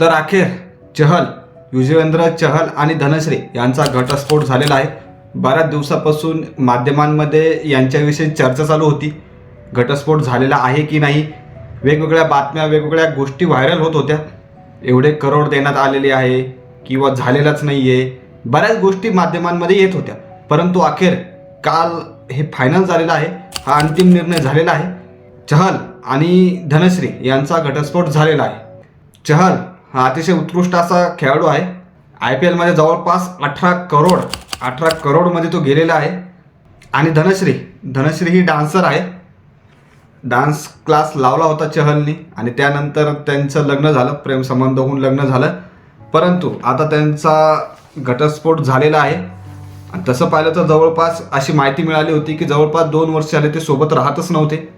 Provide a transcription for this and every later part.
तर अखेर चहल युजवेंद्र चहल आणि धनश्री यांचा घटस्फोट झालेला आहे. बऱ्याच दिवसापासून माध्यमांमध्ये यांच्याविषयी चर्चा चालू होती. घटस्फोट झालेला आहे की नाही? वेगवेगळ्या बातम्या वेगवेगळ्या गोष्टी व्हायरल होत होत्या. एवढे करोड देण्यात आलेले आहे किंवा झालेलाच नाही आहे बऱ्याच गोष्टी माध्यमांमध्ये येत होत्या. परंतु अखेर काल हे फायनल झालेलं आहे. हा अंतिम निर्णय झालेला आहे. चहल आणि धनश्री यांचा घटस्फोट झालेला आहे. चहल हा अतिशय उत्कृष्ट असा खेळाडू आहे. आय पी एलमध्ये जवळपास अठरा करोड अठरा करोडमध्ये तो गेलेला आहे. आणि धनश्री धनश्री ही डान्सर आहे. डान्स क्लास लावला होता चहलनी आणि त्यानंतर त्यांचं लग्न झालं प्रेमसंबंध होऊन लग्न झालं. परंतु आता त्यांचा घटस्फोट झालेला आहे. आणि तसं पाहिलं तर जवळपास अशी माहिती मिळाली होती की जवळपास दोन वर्ष झाले ते सोबत राहतच नव्हते.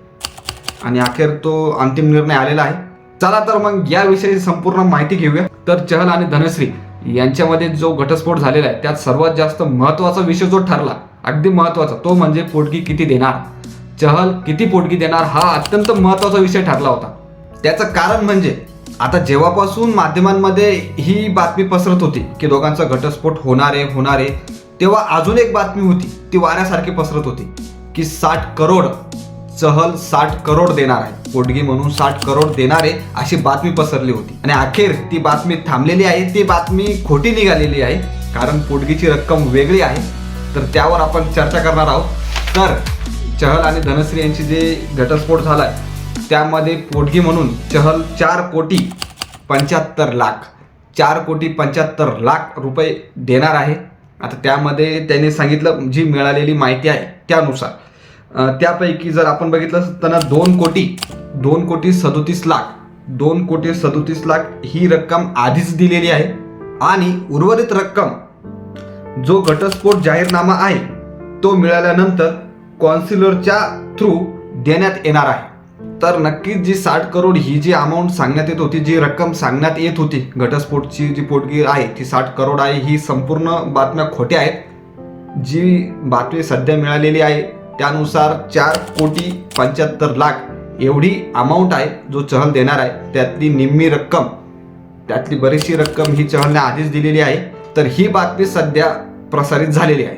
आणि अखेर तो अंतिम निर्णय आलेला आहे. चला तर मग याविषयी संपूर्ण माहिती घेऊया. तर चहल आणि धनश्री यांच्यामध्ये जो घटस्फोट झालेला आहे त्यात सर्वात जास्त महत्त्वाचा विषय जो ठरला अगदी महत्त्वाचा तो म्हणजे पोटगी किती देणार? चहल किती पोटगी देणार? हा अत्यंत महत्त्वाचा विषय ठरला होता. त्याचं कारण म्हणजे आता जेव्हापासून माध्यमांमध्ये ही बातमी पसरत होती की दोघांचा घटस्फोट होणार आहे होणार आहे तेव्हा अजून एक बातमी होती ती वाऱ्यासारखी पसरत होती की साठ करोड चहल साठ करोड देणार आहे. पोटगी म्हणून साठ करोड देणार आहे अशी बातमी पसरली होती. आणि अखेर ती बातमी थांबलेली आहे. ती बातमी खोटी निघालेली आहे. कारण पोटगीची रक्कम वेगळी आहे. तर त्यावर आपण चर्चा करणार आहोत. तर चहल आणि धनश्री यांची जे घटस्फोट झाला आहे त्यामध्ये पोटगी म्हणून चहल चार कोटी पंच्याहत्तर लाख चार कोटी पंच्याहत्तर लाख रुपये देणार आहे. आता त्यामध्ये त्याने सांगितलं जी मिळालेली माहिती आहे त्यानुसार. त्यापैकी जर आपण बघितलं तर दोन कोटी दोन कोटी सदोतीस लाख दोन कोटी सदोतीस लाख ही रक्कम आधीच दिलेली आहे. आणि उर्वरित रक्कम जो घटस्फोट जाहीरनामा आहे तो मिळाल्यानंतर कॉन्सिलरच्या थ्रू देण्यात येणार आहे. तर नक्कीच जी साठ करोड ही जी अमाऊंट सांगण्यात येत होती जी रक्कम सांगण्यात येत होती घटस्फोटची जी पोटगीर आहे ती साठ करोड आहे ही संपूर्ण बातम्या खोट्या आहेत. जी बातमी सध्या मिळालेली आहे त्यानुसार चार कोटी पंच्याहत्तर लाख एवढी अमाऊंट आहे जो चहल देणार आहे. त्यातली निम्मी रक्कम त्यातली बरीचशी रक्कम ही चहलने आधीच दिलेली आहे. तर ही बातमी सध्या प्रसारित झालेली आहे.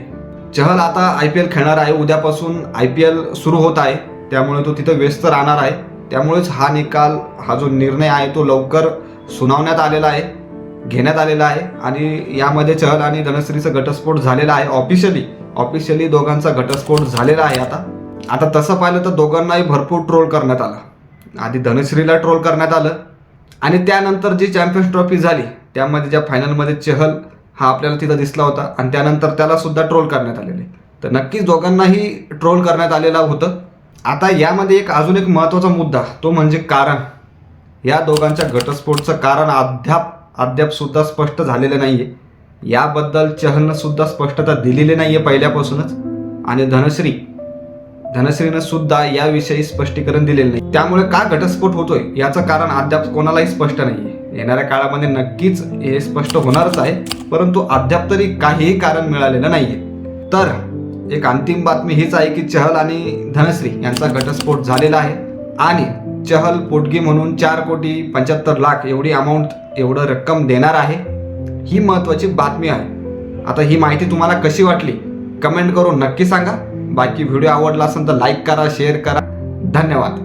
चहल आता आय पी एल खेळणार आहे. उद्यापासून आय पी एल सुरू होत आहे. त्यामुळे तो तिथं व्यस्त राहणार आहे. त्यामुळेच हा निकाल हा जो निर्णय आहे तो लवकर सुनावण्यात आलेला आहे घेण्यात आलेला आहे. आणि यामध्ये चहल आणि धनश्रीचा घटस्फोट झालेला आहे. ऑफिशियली ऑफिशियली दोघांचा घटस्फोट झालेला आहे आता. आता तसं पाहिलं तर दोघांनाही भरपूर ट्रोल करण्यात आलं. आधी धनश्रीला ट्रोल करण्यात आलं. आणि त्यानंतर जी चॅम्पियन्स ट्रॉफी झाली त्यामध्ये ज्या फायनलमध्ये चहल हा आपल्याला तिथं दिसला होता. आणि त्यानंतर त्याला सुद्धा ट्रोल करण्यात आलेले. तर नक्कीच दोघांनाही ट्रोल करण्यात आलेलं होतं. आता यामध्ये एक अजून एक महत्त्वाचा मुद्दा तो म्हणजे कारण. या दोघांच्या घटस्फोटचं कारण अद्याप अद्याप सुद्धा स्पष्ट झालेलं नाही आहे याबद्दल चहलनं सुद्धा स्पष्टता दिलेली नाही आहे पहिल्यापासूनच. आणि धनश्री धनश्रीनं सुद्धा याविषयी स्पष्टीकरण दिलेलं नाही. त्यामुळे का घटस्फोट होतोय? याचं कारण अद्याप कोणालाही स्पष्ट नाही आहे येणाऱ्या काळामध्ये नक्कीच हे स्पष्ट होणारच आहे परंतु अद्याप तरी काहीही कारण मिळालेलं नाही आहे तर एक अंतिम बातमी हीच आहे की चहल आणि धनश्री यांचा घटस्फोट झालेला आहे. आणि चहल पोटगी म्हणून चार कोटी पंच्याहत्तर लाख एवढी अमाऊंट एवढं रक्कम देणार आहे. ही महत्वाची बातमी आहे. आता ही माहिती तुम्हाला कशी वाटली? कमेंट करून नक्की सांगा. बाकी व्हिडिओ आवडला असेल तर लाईक करा शेअर करा. धन्यवाद.